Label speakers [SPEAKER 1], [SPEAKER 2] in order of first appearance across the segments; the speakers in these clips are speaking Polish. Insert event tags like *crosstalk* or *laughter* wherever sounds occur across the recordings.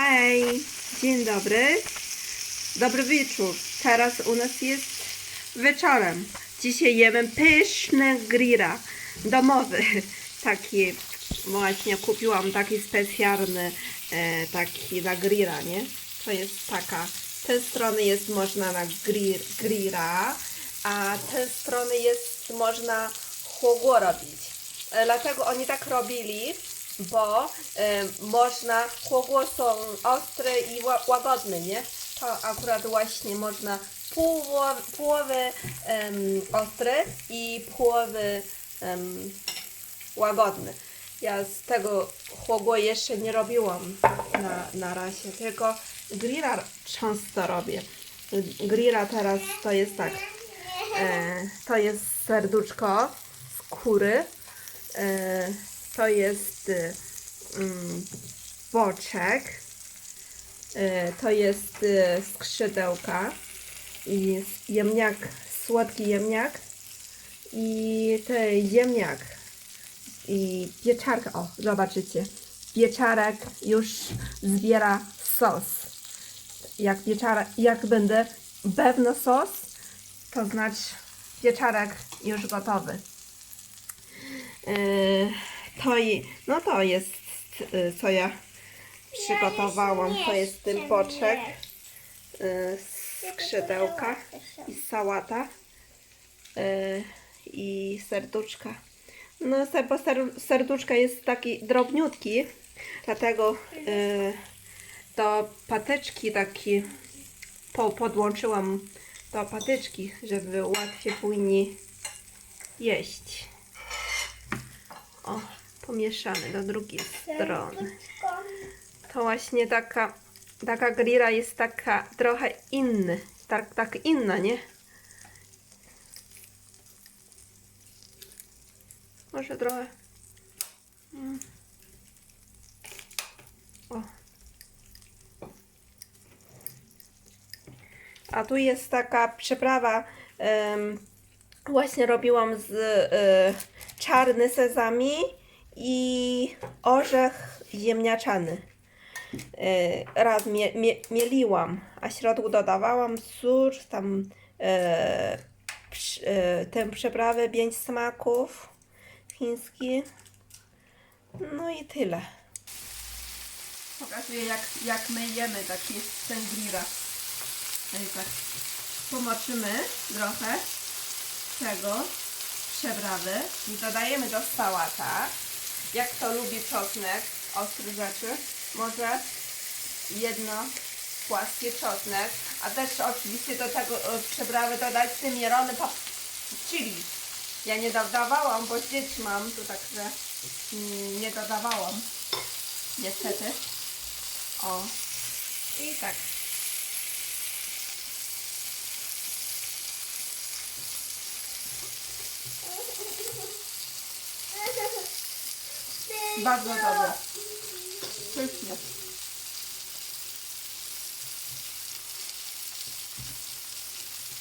[SPEAKER 1] Hej, dzień dobry. Dobry wieczór. Teraz u nas jest wieczorem. Dzisiaj jemy pyszne grilla domowy. *laughs* Taki właśnie kupiłam taki specjalny e, taki na grilla, nie? To jest taka. Z tej strony jest można na grill, grilla, a z tej strony jest można chłogo robić. E, Dlatego oni tak robili, bo e, można, chłogło są ostre i ła- łagodne, nie? To akurat właśnie można połowy, połowy em, ostre i połowy em, łagodne. Ja z tego chłogło jeszcze nie robiłam na, na razie, tylko grilla często robię. Grilla teraz to jest tak, e, to jest serduszko z kury, e, to jest e, mm, boczek, e, to jest e, skrzydełka i jemniak, słodki jemniak i ten jemniak i pieczarka, o zobaczycie, pieczarek już zbiera sos. Jak pieczarek, jak będę pewny sos, to znaczy pieczarek już gotowy. To, i, no to jest, yy, co ja przygotowałam. To jest ten boczek, yy, skrzydełka i sałata yy, i serduszka. No, bo ser, serduszka jest taki drobniutki, dlatego do patyczki taki po, podłączyłam do patyczki, żeby łatwiej później jeść. O, pomieszane do drugiej strony. To właśnie taka, taka grilla jest taka trochę inna, tak, tak inna, nie? Może trochę. Mm. O. A tu jest taka przyprawa. em, właśnie robiłam z e, czarny sezami i orzech ziemniaczany. E, raz mie, mie, mieliłam, a środku dodawałam sur, tam e, e, tę przyprawę, pięć smaków chiński. No i tyle. Pokazuję jak, jak my jemy taki ten. No i tak pomoczymy trochę tego przeprawy i dodajemy do sałata. Jak to lubi czosnek, ostry rzeczy, może jedno płaskie czosnek, a też oczywiście do tego e, przeprawy dodać pap chili. Ja nie dodawałam, bo dzieci mam, to także mm, nie dodawałam. Niestety. O. I tak. Bardzo dobre. Pysznie.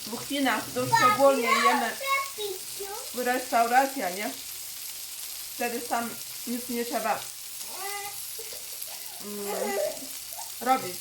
[SPEAKER 1] W Chinach to szczególnie jemy w restauracjach, nie? Wtedy sam nic nie trzeba mm, robić.